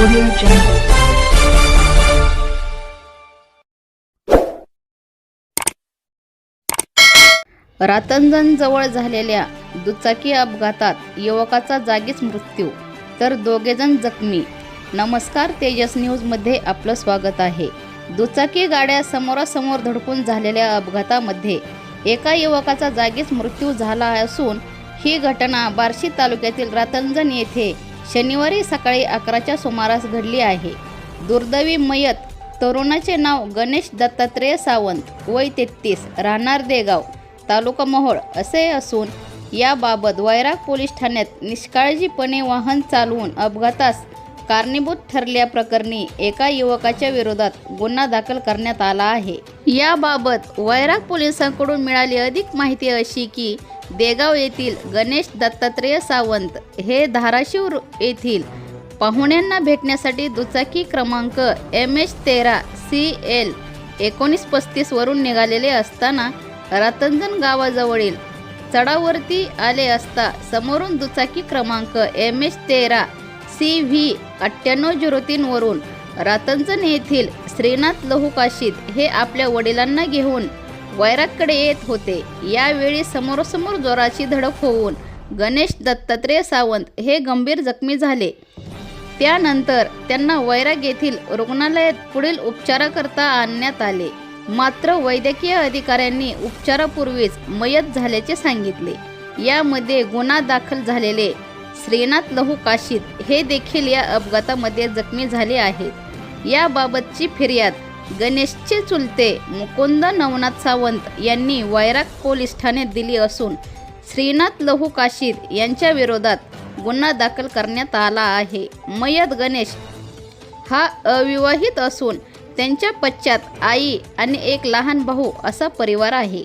Audio Jungle. Ratanjan जवळ झालेल्या दुचाकी अपघातात युवकाचा जागीच मृत्यू तर दोघेजण जखमी नमस्कार तेजस न्यूजमध्ये आपलं स्वागत आहे दुचाकी गाड्या समोरासमोर धडकून झालेल्या अपघातामध्ये एका युवकाचा जागीच मृत्यू झाला असून ही घटना बार्शी तालुक्यातील रातंजन येथे शनिवारी सकाळी अकराच्या सुमारास घडली आहे. दुर्दैवी मयत तरुणाचे नाव गणेश दत्तात्रेय सावंत वय तेहतीस राहणार देगाव तालुका मोहोळ असे असून याबाबत वैराग पोलीस ठाण्यात निष्काळजीपणे वाहन चालवून अपघातास कारणीभूत ठरल्याप्रकरणी एका युवकाच्या विरोधात गुन्हा दाखल करण्यात आला आहे. याबाबत वैराग पोलिसांकडून मिळाली अधिक माहिती अशी की देगाव येथील गणेश दत्तात्रेय सावंत हे धाराशिव येथील पाहुण्यांना भेटण्यासाठी दुचाकी क्रमांक एम एच तेरा सी एल एकोणीस पस्तीसवरून निघालेले असताना रतंजन गावाजवळील चढावरती आले असता समोरून दुचाकी क्रमांक एम एच तेरा सी व्ही अठ्ठ्याण्णव झिरो तीनवरून रातंजन येथील श्रीनाथ लहुकाशीत हे आपल्या वडिलांना घेऊन वैरागकडे येत होते. यावेळी समोरासमोर जोराची धडक होऊन गणेश दत्तात्रेय सावंत हे गंभीर जखमी झाले. त्यानंतर त्यांना वैराग येथील रुग्णालयात पुढील उपचाराकरता आणण्यात आले. मात्र वैद्यकीय अधिकाऱ्यांनी उपचारापूर्वीच मयत झाल्याचे सांगितले. यामध्ये गुन्हा दाखल झालेले श्रीनाथ लहू काशीत हे देखील या अपघातामध्ये जखमी झाले आहेत. याबाबतची फिर्याद गणेशचे चुलते मुकुंद नवनाथ सावंत यांनी वैराग पोलीस ठाण्यात दिली असून श्रीनाथ लहू काशीद यांच्या विरोधात गुन्हा दाखल करण्यात आला आहे. मयत गणेश हा अविवाहित असून त्यांच्या पश्चात आई आणि एक लहान भाऊ असा परिवार आहे.